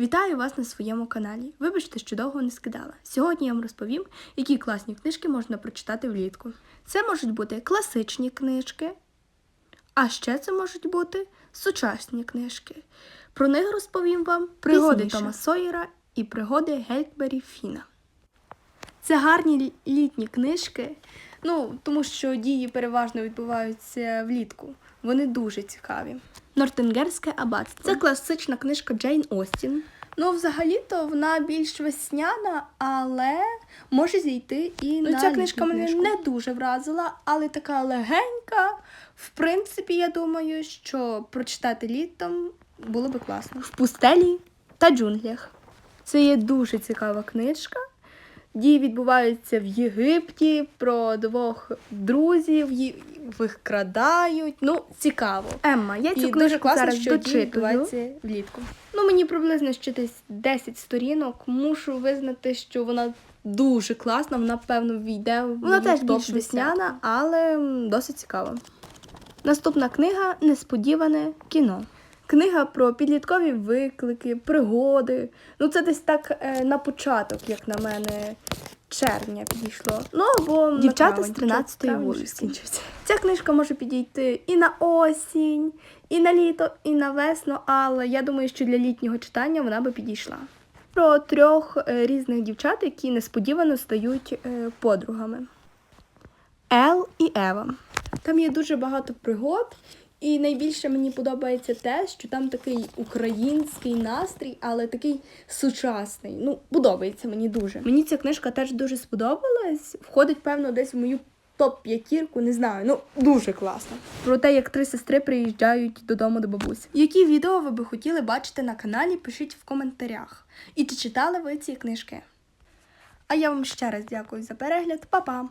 Вітаю вас на своєму каналі. Вибачте, що довго не скидала. Сьогодні я вам розповім, які класні книжки можна прочитати влітку. Це можуть бути класичні книжки, а ще це можуть бути сучасні книжки. Про них розповім вам пригоди Пізніше. Тома Сойера і пригоди Гельтбері Фіна. Це гарні літні книжки, ну, тому що дії переважно відбуваються влітку. Вони дуже цікаві. Нортенгерське аббатство. Це класична книжка Джейн Остін. Ну, взагалі-то вона більш весняна, але може зійти і Ну, на ця книжка мене не дуже вразила, але така легенька. В принципі, я думаю, що прочитати літом було би класно. В пустелі та джунглях. Це є дуже цікава книжка. Дії відбуваються в Єгипті про двох друзів, їх крадають. Ну, цікаво. Емма, я цю І дуже книжку класно, зараз що дочитую. влітку. Ну, мені приблизно ще десь 10 сторінок. Мушу визнати, що вона дуже класна, вона, певно, війде в Вона теж більш весняна, але досить цікава. Наступна книга Несподіване кіно. Книга про підліткові виклики, пригоди. Ну, це десь так е, на початок, як на мене, червня підійшло. Ну, або Дівчата з 13-ї вулиці. Ця книжка може підійти і на осінь, і на літо, і на весну, але я думаю, що для літнього читання вона би підійшла. Про трьох е, різних дівчат, які несподівано стають е, подругами. Ел і Ева. Там є дуже багато пригод, і найбільше мені подобається те, що там такий український настрій, але такий сучасний. Ну, подобається мені дуже. Мені ця книжка теж дуже сподобалась. Входить, певно, десь в мою топ-п'ятірку, не знаю. Ну, дуже класно. Про те, як три сестри приїжджають додому до бабусі. Які відео ви би хотіли бачити на каналі, пишіть в коментарях. І чи читали ви ці книжки? А я вам ще раз дякую за перегляд. Па-па!